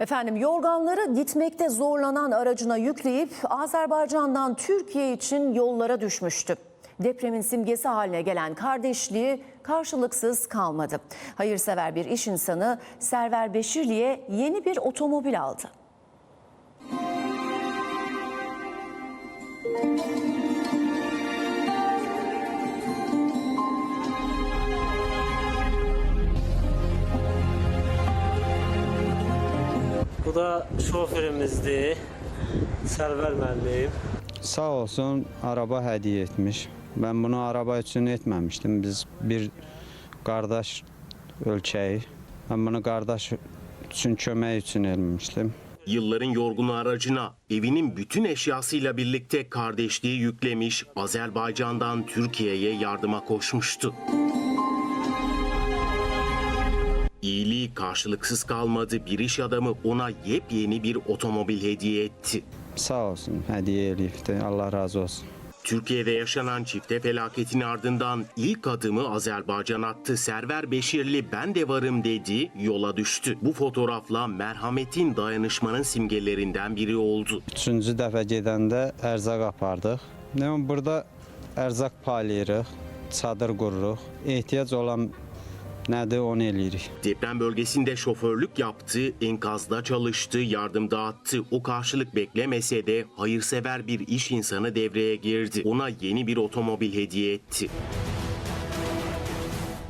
Efendim yorganları gitmekte zorlanan aracına yükleyip Azerbaycan'dan Türkiye için yollara düşmüştü. Depremin simgesi haline gelen kardeşliği karşılıksız kalmadı. Hayırsever bir iş insanı Server Beşirli'ye yeni bir otomobil aldı. Bu da şoförümüzdü. Server müəllim. Sağ olsun araba hediye etmiş. Ben bunu araba için etmemiştim. Biz bir kardeş ölçeği. Ben bunu kardeş için kömək için etmiştim. Yılların yorgunu aracına evinin bütün eşyasıyla birlikte kardeşliği yüklemiş, Azerbaycan'dan Türkiye'ye yardıma koşmuştu. Karşılıksız kalmadı. Bir iş adamı ona yepyeni bir otomobil hediye etti. Sağ olsun hediye elifti. Allah razı olsun. Türkiye'de yaşanan çifte felaketin ardından ilk adımı Azerbaycan attı. Server Beşirli ben de varım dedi, yola düştü. Bu fotoğrafla merhametin dayanışmanın simgelerinden biri oldu. Üçüncü dəfə gedəndə ərzaq apardıq. Yəni burada ərzaq paylayırıq, çadır qururuq. Ehtiyac olan nədir onu eləyirik. Deprem bölgesinde şoförlük yaptı, enkazda çalıştı, yardım dağıttı. O karşılık beklemese de hayırsever bir iş insanı devreye girdi. Ona yeni bir otomobil hediye etti.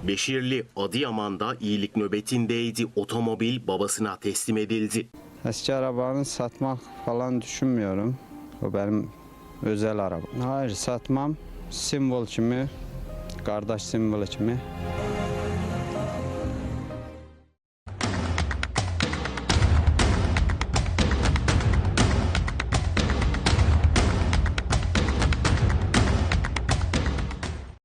Beşirli Adıyaman'da iyilik nöbetindeydi. Otomobil babasına teslim edildi. Eski arabanı satmaq falan düşünmüyorum. O benim özel arabam. Hayır satmam. Simvol kimi, qardaş simvolu kimi